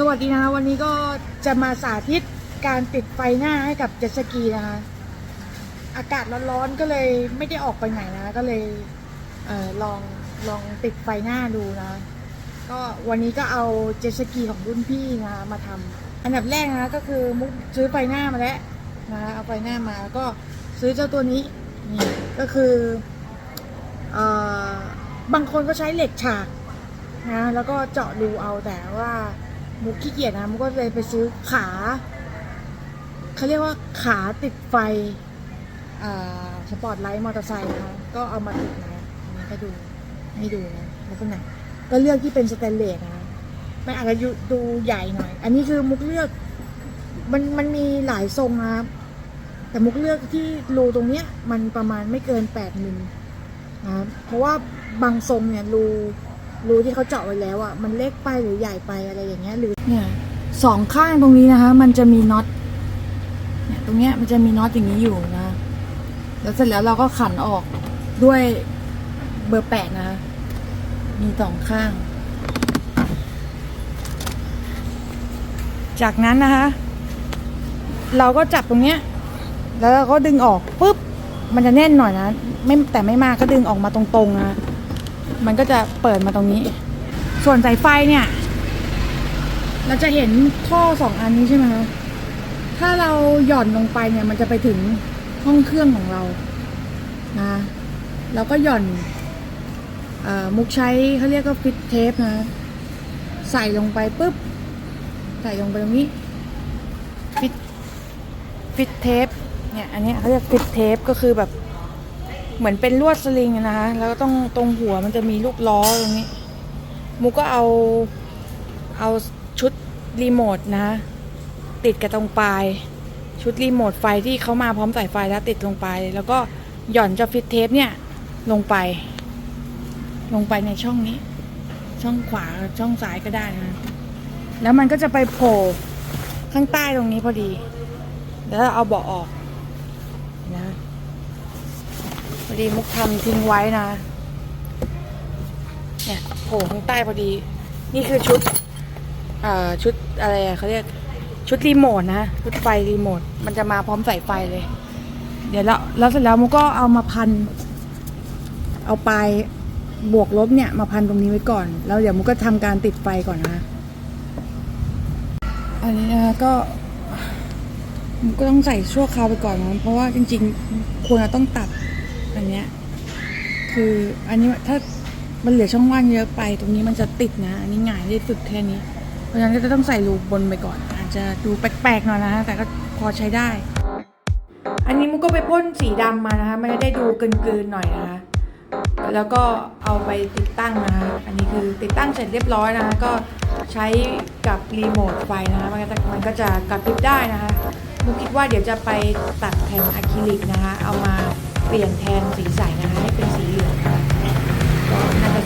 สวัสดีนะคะวันนี้ก็จะมาสาธิตการติดไฟหน้าให้กับเจ็ตสกีนะคะอากาศร้อนๆก็เลยไม่ได้ออกไปไหนนะก็เลยเออลองลองติดไฟหน้าดูนะก็วันนี้ก็เอาเจ็ตสกีของรุ่นพี่นะคะมาทำอันดับแรกนะก็คือมุกซื้อไฟหน้ามาแล้วนะเอาไฟหน้ามาแล้วก็ซื้อเจ้าตัวนี้นี่ก็คือเออบางคนก็ใช้เหล็กฉากนะแล้วก็เจาะรูเอาแต่ว่า มุกขี้เกียจนะมุกก็เลยไปซื้อขาเขาเรียกว่าขาติดไฟอ่าสปอร์ตไลท์มอเตอร์ไซค์นะคะก็เอามาติดนะอันนี้ก็ดูให้ดูนะลักษณะก็เลือกที่เป็นสแตนเลสนะมันอาจจะดูใหญ่หน่อย อันนี้คือมุกเลือก มันมันมีหลายทรงนะครับแต่มุกเลือกที่รูตรงเนี้ยมันประมาณไม่เกินแปดมิลนะครับเพราะว่าบางทรงเนี่ยรู รูที่เขาเจาะไว้แล้วอะมันเล็กไปหรือใหญ่ไปอะไรอย่างเงี้ยหรือเนี่ยสองข้างตรงนี้นะคะ มันจะมีน็อตเนี่ยตรงเนี้ยมันจะมีน็อตอย่างนี้อยู่นะ แล้วเสร็จแล้วเราก็ขันออกด้วยเบอร์แปดนะคะ มีสองข้าง จากนั้นนะคะ เราก็จับตรงเนี้ย แล้วเราก็ดึงออกปุ๊บมันจะแน่นหน่อยนะ ไม่แต่ไม่มากก็ดึงออกมาตรงๆนะ มันก็จะเปิดมาตรงนี้ ส่วนสายไฟเนี่ย เราจะเห็นท่อสองอันนี้ใช่ไหมคะถ้าเราหย่อนลงไปเนี่ย มันจะไปถึงห้องเครื่องของเรานะเราก็หย่อนอมุกใช้เขาเรียกว่าฟิตเทปนะ ใส่ลงไปปุ๊บ ใส่ลงไปตรงนี้ฟิตฟิตเทปเนี่ยอันนี้เขาเรียกฟิตเทปก็คือแบบ เหมือนเป็นลวดสลิงนะคะแล้วก็ต้องตรงหัวมันจะมีลูกล้อตรงนี้มุกก็เอาเอาชุดรีโมทนะ ติดกับตรงปลาย ชุดรีโมทไฟที่เขามาพร้อมสายไฟแล้วติดลงไป แล้วก็หย่อนจะฟิตเทปเนี่ยลงไป ลงไปในช่องนี้ ช่องขวาช่องซ้ายก็ได้นะแล้วมันก็จะไปโผล่ข้างใต้ตรงนี้พอดี แล้วเอาเบาะออกนะ พอดีมุกทำทิ้งไว้นะ เนี่ยโผล่ข้างใต้พอดี นี่คือชุดเอ่อชุดอะไรอะเขาเรียกชุดรีโมทนะชุดไฟรีโมทมันจะมาพร้อมสายไฟเลย เดี๋ยวแล้วแล้วเสร็จแล้วมุกก็เอามาพัน เอาปลายบวกลบเนี่ยมาพันตรงนี้ไว้ก่อน แล้วเดี๋ยวมุกก็ทำการติดไฟก่อนนะอันนี้นะก็มุกก็ต้องใส่ชั่วคราวไปก่อนนะเพราะว่าจริงๆ ควรจะต้องตัด อันเนี้ยคืออันนี้ถ้ามันเหลือช่องว่างเยอะไป ตรงนี้มันจะติดนะ อันนี้ง่ายที่สุดแค่นี้ เพราะฉะนั้นก็จะต้องใส่รูบนไปก่อน อาจจะดูแปลกๆหน่อยนะฮะแต่ก็พอใช้ได้ อันนี้มุกก็ไปพ่นสีดำมานะคะมันจะได้ดูเกินๆหน่อยนะคะแล้วก็เอาไปติดตั้งนะคะอันนี้คือติดตั้งเสร็จเรียบร้อยนะคะก็ใช้กับรีโมทไฟนะคะมันก็จะมันก็จะกระพริบได้นะคะมุกคิดว่าเดี๋ยวจะไปตัดแผ่นอะคริลิกนะคะเอามา เปลี่ยนแทนสีใสนะคะให้เป็นสีเหลืองนะคะก็น่าจะสวยไปอีกแบบนะคะ